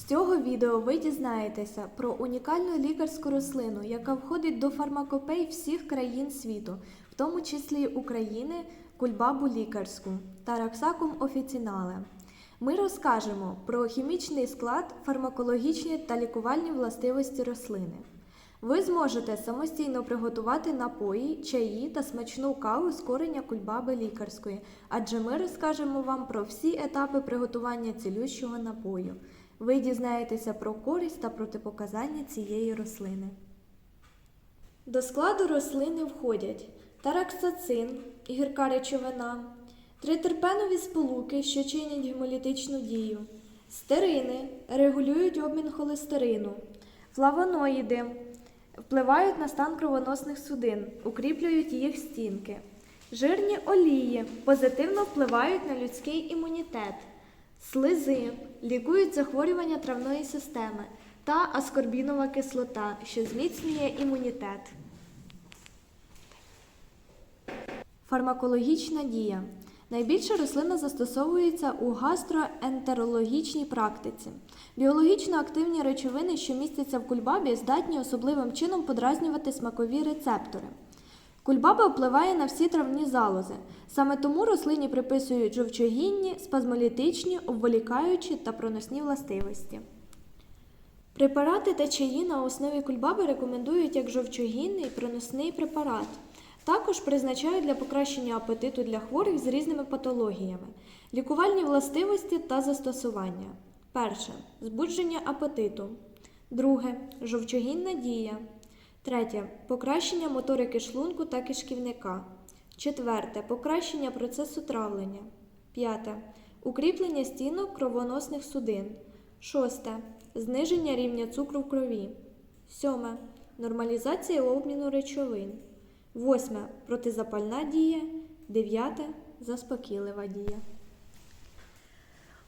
З цього відео ви дізнаєтеся про унікальну лікарську рослину, яка входить до фармакопей всіх країн світу, в тому числі України, кульбабу лікарську та раксакум офіцінале. Ми розкажемо про хімічний склад, фармакологічні та лікувальні властивості рослини. Ви зможете самостійно приготувати напої, чаї та смачну каву з кореня кульбаби лікарської, адже ми розкажемо вам про всі етапи приготування цілющого напою. Ви дізнаєтеся про користь та протипоказання цієї рослини. До складу рослини входять тараксацин, гірка речовина, тритерпенові сполуки, що чинять гемолітичну дію, стерини регулюють обмін холестерину, флавоноїди впливають на стан кровоносних судин, укріплюють їх стінки. Жирні олії позитивно впливають на людський імунітет, слизи лікують захворювання травної системи та аскорбінова кислота, що зміцнює імунітет. Фармакологічна дія. Найбільше рослина застосовується у гастроентерологічній практиці. Біологічно активні речовини, що містяться в кульбабі, здатні особливим чином подразнювати смакові рецептори. Кульбаба впливає на всі травні залози. Саме тому рослині приписують жовчогінні, спазмолітичні, обволікаючі та проносні властивості. Препарати та чаї на основі кульбаби рекомендують як жовчогінний проносний препарат. Також призначають для покращення апетиту для хворих з різними патологіями, лікувальні властивості та застосування. Перше збудження апетиту. Друге жовчогінна дія. Третє покращення моторики шлунку та кишківника. Четверте покращення процесу травлення. П'яте укріплення стінок кровоносних судин. Шосте зниження рівня цукру в крові. Сьоме нормалізація обміну речовин. Восьме протизапальна дія. Дев'яте заспокійлива дія.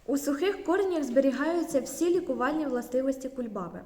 У сухих коренях зберігаються всі лікувальні властивості кульбаби.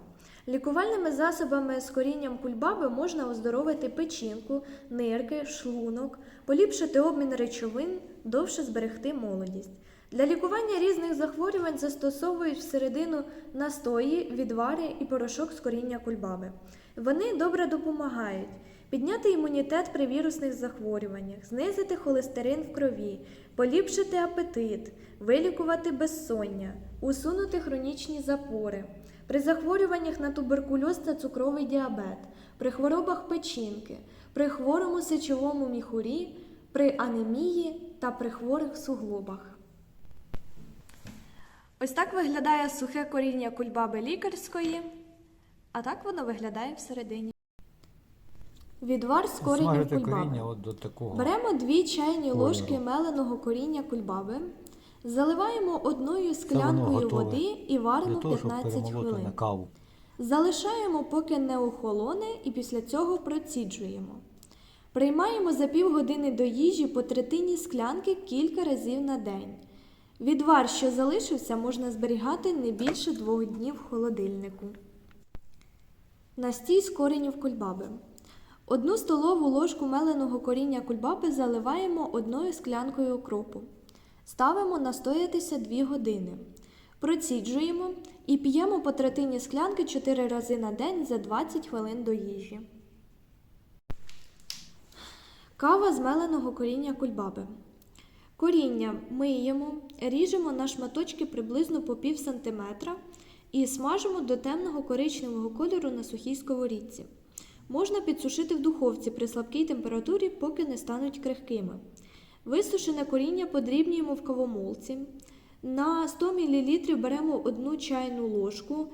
Лікувальними засобами з корінням кульбаби можна оздоровити печінку, нирки, шлунок, поліпшити обмін речовин, довше зберегти молодість. Для лікування різних захворювань застосовують всередину настої, відвари і порошок з коріння кульбаби. Вони добре допомагають підняти імунітет при вірусних захворюваннях, знизити холестерин в крові, поліпшити апетит, вилікувати безсоння, усунути хронічні запори. При захворюваннях на туберкульоз та цукровий діабет, при хворобах печінки, при хворому сечовому міхурі, при анемії та при хворих суглобах. Ось так виглядає сухе коріння кульбаби лікарської, а так воно виглядає всередині. Відвар з Смажити кульбаби. коріння от до такого. Беремо дві чайні ложки меленого коріння кульбаби, заливаємо одною склянкою води і варимо того, 15 хвилин. на каву. Залишаємо, поки не охолоне, і після цього проціджуємо. Приймаємо за півгодини до їжі по третині склянки кілька разів на день. Відвар, що залишився, можна зберігати не більше двох днів в холодильнику. Настій з коренів кульбаби. Одну столову ложку меленого коріння кульбаби заливаємо одною склянкою окропу. Ставимо настоятися 2 години. Проціджуємо і п'ємо по третині склянки 4 рази на день за 20 хвилин до їжі. Кава з меленого коріння кульбаби. Коріння миємо, ріжемо на шматочки приблизно по пів сантиметра і смажимо до темного коричневого кольору на сухій сковорідці. Можна підсушити в духовці при слабкій температурі, поки не стануть крихкими. Висушене коріння подрібнюємо в кавомолці. На 100 мл беремо одну чайну ложку,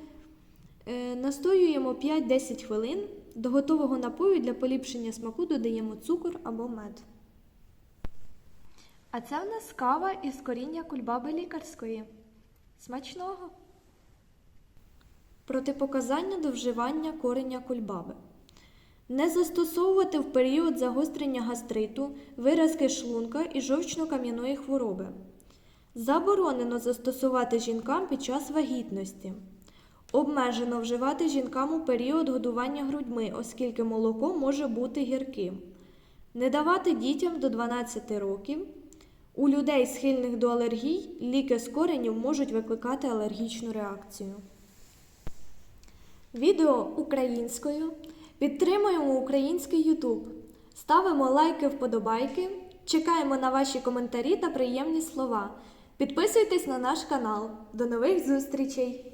е, настоюємо 5-10 хвилин. До готового напою для поліпшення смаку додаємо цукор або мед. А це в нас кава із коріння кульбаби лікарської. Смачного! Протипоказання до вживання кореня кульбаби. Не застосовувати в період загострення гастриту, виразки шлунка і жовчно-кам'яної хвороби. Заборонено застосувати жінкам під час вагітності. Обмежено вживати жінкам у період годування грудьми, оскільки молоко може бути гірким. Не давати дітям до 12 років. У людей, схильних до алергій, ліки з коренів можуть викликати алергічну реакцію. Відео українською. Підтримуємо український Ютуб. Ставимо лайки, вподобайки. Чекаємо на ваші коментарі та приємні слова. Підписуйтесь на наш канал. До нових зустрічей!